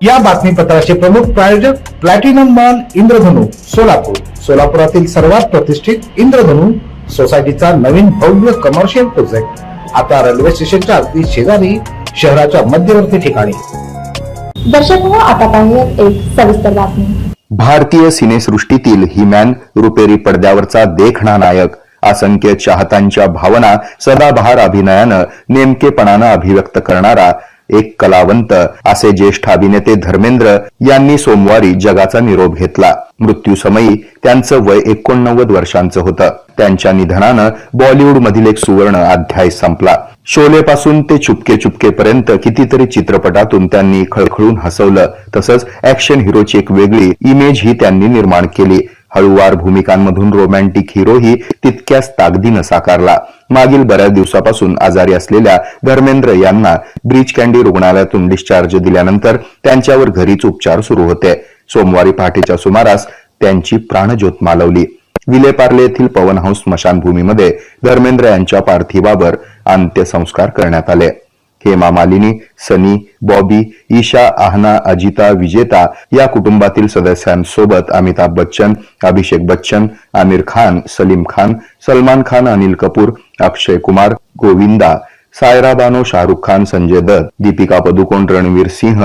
या बातमीपत्राचे प्रमुख प्रायोजक प्लॅटिनम मॉल इंद्रधनु सोलापूर. सोलापुरातील सर्वात प्रतिष्ठित इंद्रधनु सोसायटीचा नवीन भव्य कमर्शियल प्रोजेक्ट आता रेल्वे स्टेशनच्या अगदी शेजारी शहराच्या मध्यवर्ती ठिकाणी. दर्शक हो आता पाहूयात एक सविस्तर बातमी. भारतीय सिनेसृष्टीतील हिमॅन रुपेरी पडद्यावरचा देखणा नायक असंख्य चाहत्यांच्या भावना सदाबहार अभिनयानं नेमकेपणानं अभिव्यक्त करणारा एक कलावंत असे ज्येष्ठ अभिनेते धर्मेंद्र यांनी सोमवारी जगाचा निरोप घेतला. मृत्यूसमयी त्यांचं वय एकोणनव्वद वर्षांचं होतं. त्यांच्या निधनानं बॉलिवूड मधील एक सुवर्ण अध्याय संपला. शोलेपासून ते चुपके चुपके पर्यंत कितीतरी चित्रपटातून त्यांनी खळखळून हसवलं. तसंच ऍक्शन हिरोची एक वेगळी इमेज ही त्यांनी निर्माण केली. हळूवार भूमिकांमधून रोमॅन्टिक हिरोही तितक्याच ताकदीनं साकारला. मागील बऱ्याच दिवसापासून आजारी असलेल्या धर्मेंद्र यांना ब्रीच कॅन्डी रुग्णालयातून डिस्चार्ज दिल्यानंतर त्यांच्यावर घरीच उपचार सुरू होते. सोमवारी पहाटेच्या सुमारास त्यांची प्राणज्योत मालवली. विलेपार्ले येथील पवन हाऊस स्मशानभूमीमध्ये धर्मेंद्र यांच्या पार्थिवावर अंत्यसंस्कार करण्यात आले. हेमा मालिनी सनी बॉबी ईशा आहना अजिता विजेता या कुटुंबातील सदस्यांसोबत अमिताभ बच्चन अभिषेक बच्चन आमिर खान सलीम खान सलमान खान अनिल कपूर अक्षय कुमार गोविंदा सायरा बानो शाहरुख खान संजय दत्त दीपिका पदुकोण रणवीर सिंह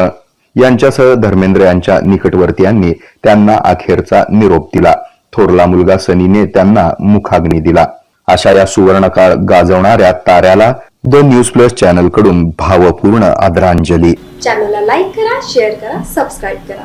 यांच्यासह धर्मेंद्र यांच्या निकटवर्तीयांनी त्यांना अखेरचा निरोप दिला. थोरला मुलगा सनीने त्यांना मुखाग्नी दिला. अशा या सुवर्णकाळ गाजवणाऱ्या ताऱ्याला द न्यूज प्लस चॅनलकडून भावपूर्ण आदरांजली. चॅनलला लाईक करा शेअर करा सबस्क्राईब करा.